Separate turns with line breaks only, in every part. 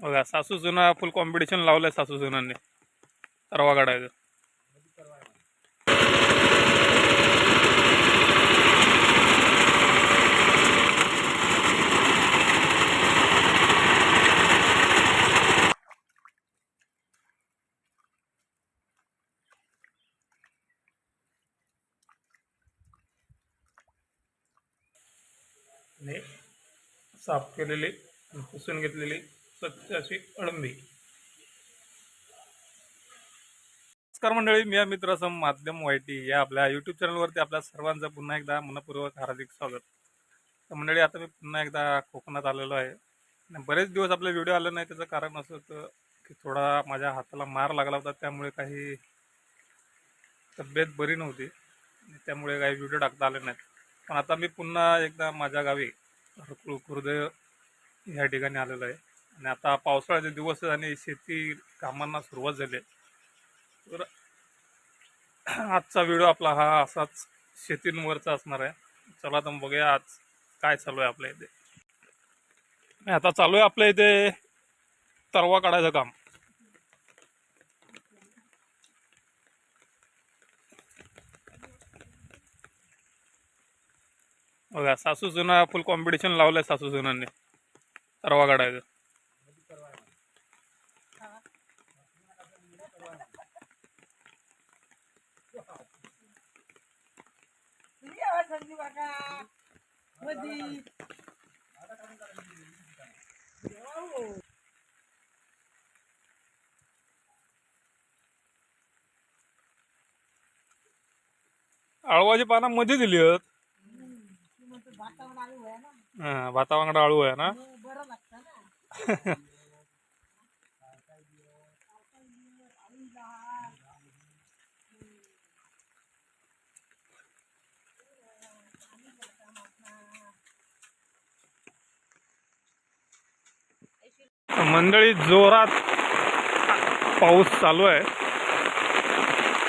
बघा सासू जुना फुल कॉम्पिटिशन लावलंय सासू जुनांनी तरवा काढायचं. साफ केलेली पुसून घेतलेली. सत्याशी अळंबी नमस्कार मंडळी मी या मित्रासम माध्यम वायटी या आपल्या यूट्यूब चॅनलवरती आपल्या सर्वांचं पुन्हा एकदा मनपूर्वक हार्दिक स्वागत. तर मंडळी आता मी पुन्हा एकदा कोकणात आलेलो आहे. आणि बरेच दिवस आपले व्हिडिओ आले नाही त्याचं कारण असं होतं की थोडा माझ्या हाताला मार लागला होता त्यामुळे काही तब्येत बरी नव्हती. आणि त्यामुळे काही व्हिडिओ टाकता आले नाहीत. पण आता मी पुन्हा एकदा माझ्या गावी हरकुळ खुर्द ह्या ठिकाणी आलेलो आहे. आणि आता पावसाळ्याचे दिवस आणि शेती कामांना सुरुवात झाली आहे. तर आजचा व्हिडिओ आपला हा असाच शेतींवरचा असणार आहे. चला तर बघूया आज काय चालू आहे आपल्या इथे. नाही आता चालू आहे आपल्या इथे तरवा काढायचं काम. बघा सासू जुना फुल कॉम्पिटिशन लावलंय सासू जुनांनी तरवा काढायचं.
संजीव काका मधी.
आळवाची पानं मध्ये दिली आहेत.
वातावरण आलं आहे ना
हा, भातावांगडा आळू आहे ना?
बरं
मंडळी जोरात पाऊस चालू आहे.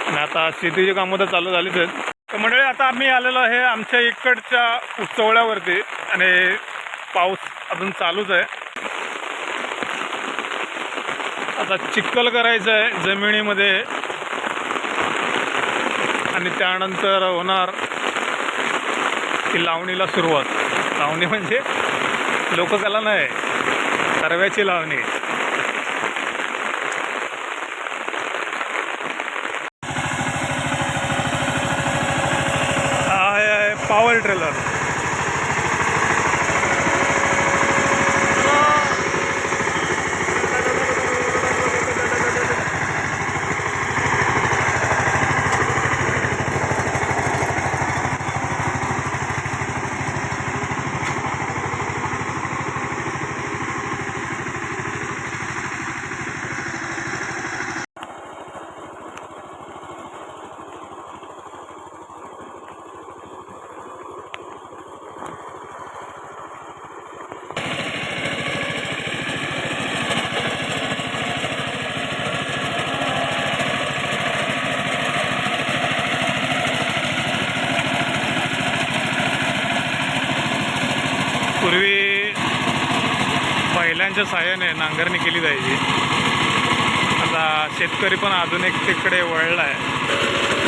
आणि आता शेतीची कामं तर चालू झालीच आहेत. तर मंडळी आता आम्ही आलेलो आहे आमच्या इकडच्या उत्सवळ्यावरती आणि पाऊस अजून चालूच आहे. आता चिक्कल करायचं आहे जमिनीमध्ये. आणि त्यानंतर होणार की लावणीला सुरुवात. लावणी म्हणजे लोककला नाही. सर्व्याची लावणी. हा पॉवर ट्रेलर पूर्वी बैलांच्या साहाय्याने नांगरणी केली जायची. आता शेतकरी पण आधुनिकतेकडे वळला आहे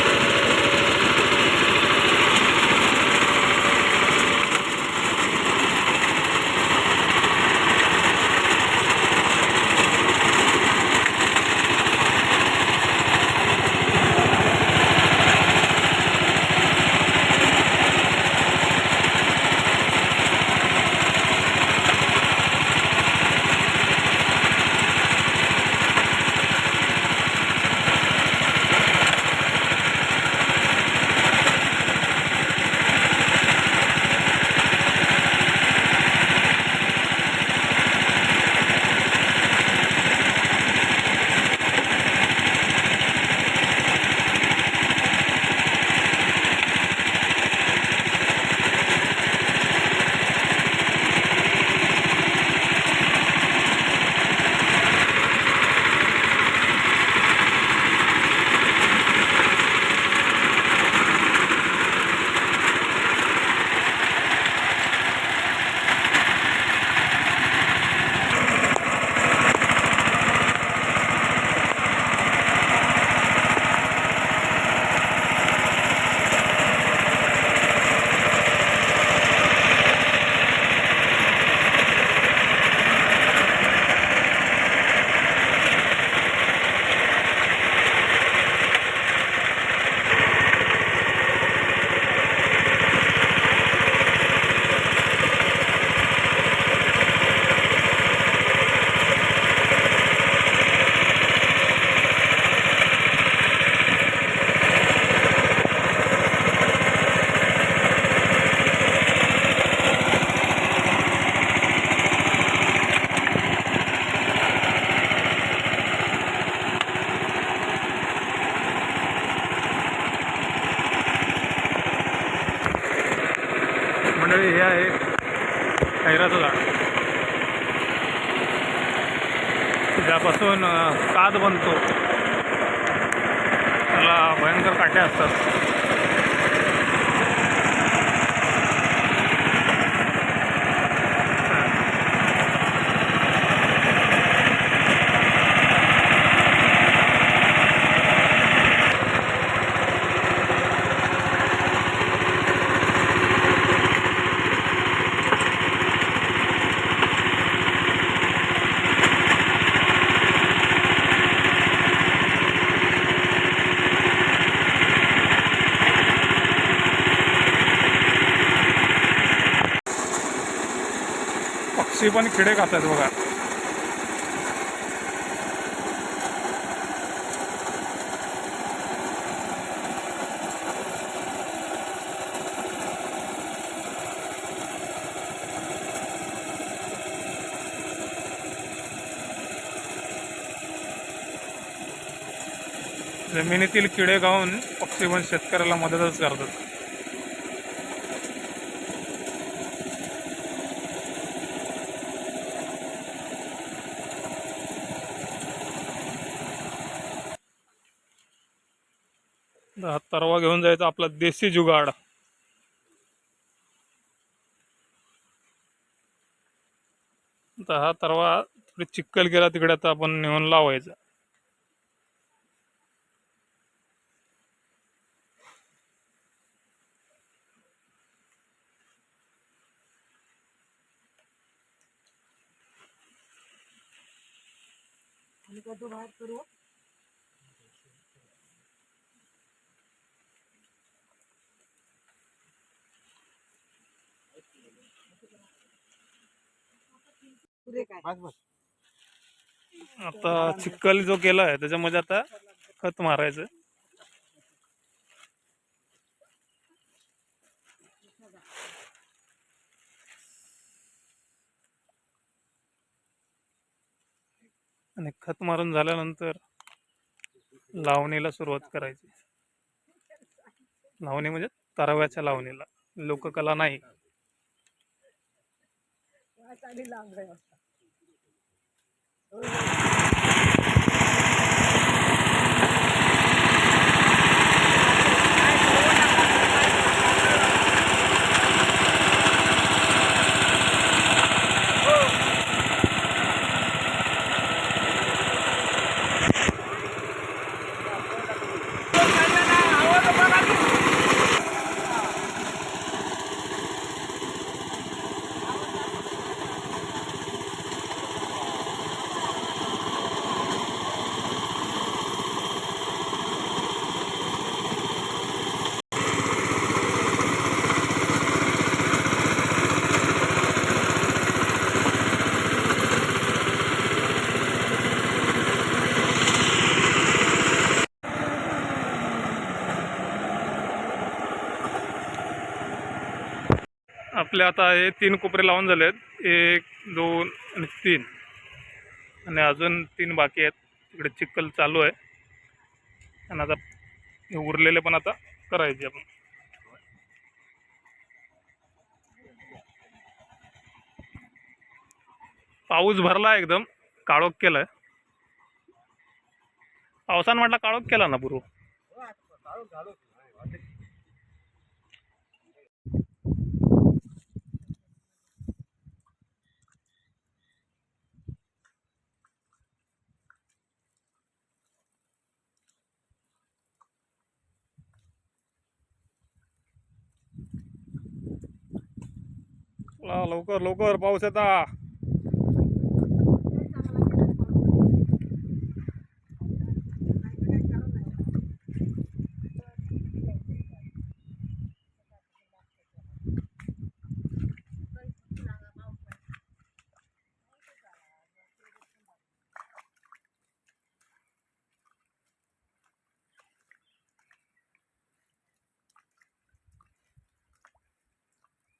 पासून काद बनतो. त्याला भयंकर काटे असतात. पक्षी पण किडे खातात बघा. जमिनीतील किडे गाऊन पक्षी पण शेतकऱ्याला मदतच करतात. तेव्हा घेऊन जायचा आपला देसी जुगाड. आता हा तरवा थोडी चिक्कल गेला तिकडे आता आपण नेऊन लावायचा.
करू.
आता चिक्कल जो केला आहे त्याच्यामध्ये आता खत मारायचं. आणि खत मारून झाल्यानंतर लावणीला सुरुवात करायची. लावणी म्हणजे तरव्याच्या लावणीला. लोककला नाही.
Então, eu não vou...
आपले आता हे तीन कोपरे लावून झाले आहेत एक दोन आणि तीन. आणि अजून तीन बाकी आहेत. तिकडे चिखल चालू आहे. आणि आता हे उरलेले पण आता करायचे आपण. पाऊस भरला एकदम. काळोख केलाय. पावसानं म्हटलं काळोख केला ना पूर्व? चला, लवकर लवकर पाऊस येता.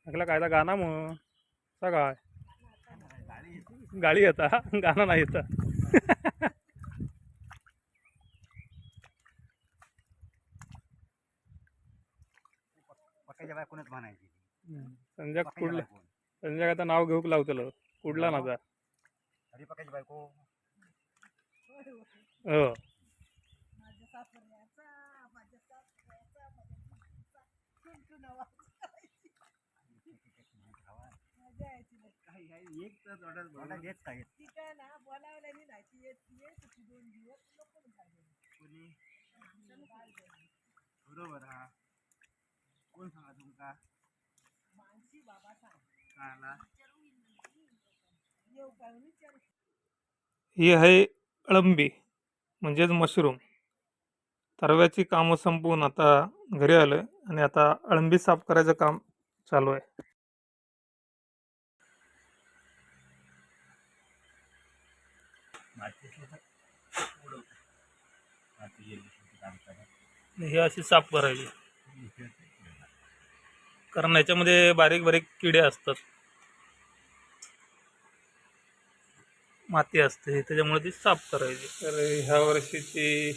लागला काय तर गाणं मग असा काय? गाडी येता? गाणं नाही येतं. संजय
बायको.
संजय आता नाव घेऊक लावतलं? कुठला नाचा?
हरी पकायची बायको.
हो.
एक तर येत काय
ती काय ना नाही ती येत ती येत होती दोन दिवस नको
कोणी बरोबर हा कोण सांगा तुमका
मानसी बाबा सांग
काला
येऊ
ही आहे अळंबी म्हणजेच मशरूम. तरव्याची कामं संपवून आता घरी आलं आणि आता अळंबी साफ करायचं काम चालू आहे. हे अशी साफ करायची कारण याच्यामध्ये बारीक बारीक किडे असतात. माती असते त्याच्यामुळे ती साफ करायची तर ह्या वर्षीची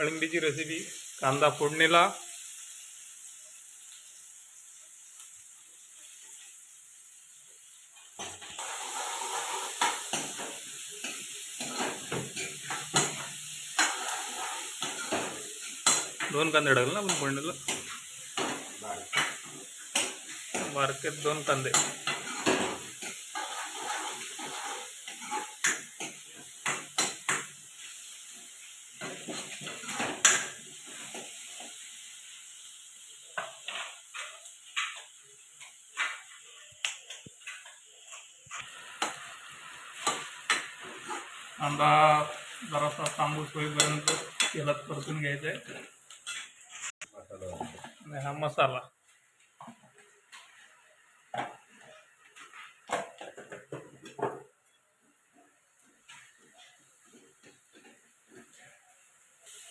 अळंबीची रेसिपी कांदा फोडणीला दोन कांदे टाकले ना आपण फोडणीला बारकेत दोन कांदे. कांदा जरासा तांबूस होईपर्यंत तेलात परतून घ्यायचा आहे. आणि हा मसाला.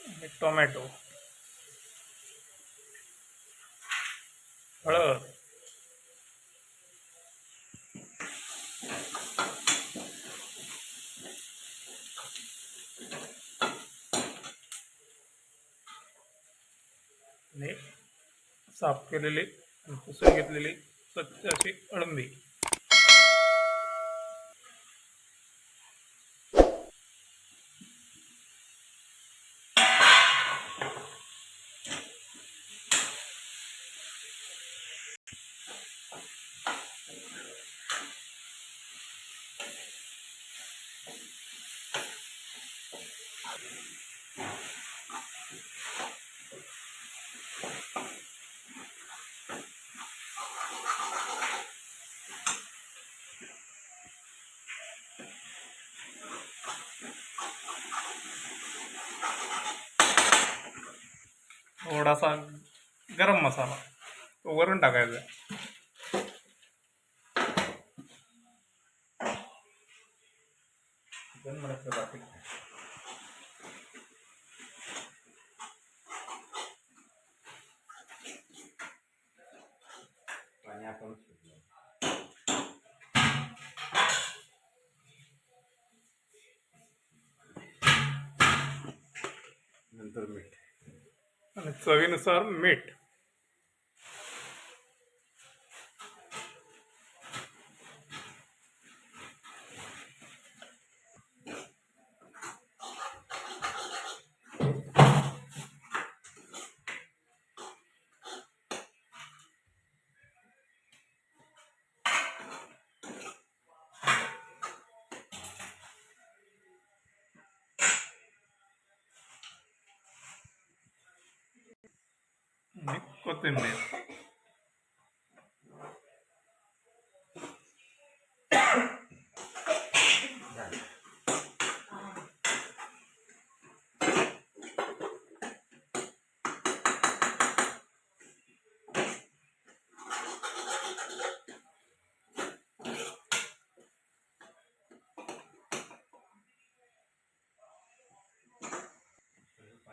आणि टोमॅटो. हळद आणि साफ केलेली पुसून घेतलेली स्वच्छ अशी अळंबी. थोडासा गरम मसाला तो वरून टाकायचा.
नंतर मीठ.
आणि चवीनुसार मीठ. आणि कोथिंबीर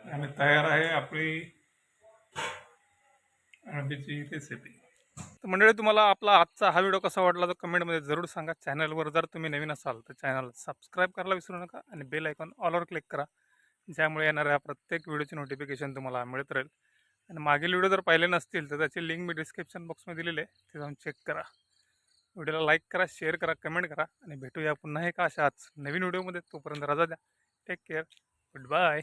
आणि तयार आहे आपली अळंबीची रेसिपी तर मंडळी तुम्हाला आपला आजचा हा व्हिडिओ कसा वाटला तर कमेंटमध्ये जरूर सांगा. चॅनलवर जर तुम्ही नवीन असाल तर चॅनल सबस्क्राईब करायला विसरू नका आणि बेल आयकॉन ऑलवर क्लिक करा. ज्यामुळे येणाऱ्या प्रत्येक व्हिडिओची नोटिफिकेशन तुम्हाला मिळत राहील. आणि मागील व्हिडिओ जर पाहिले नसतील तर त्याची लिंक मी डिस्क्रिप्शन बॉक्समध्ये दिलेली आहे. ते जाऊन चेक करा. व्हिडिओला लाईक करा शेअर करा कमेंट करा आणि भेटूया पुन्हा एका अशाच नवीन व्हिडिओमध्ये तोपर्यंत रजा द्या. Take care good bye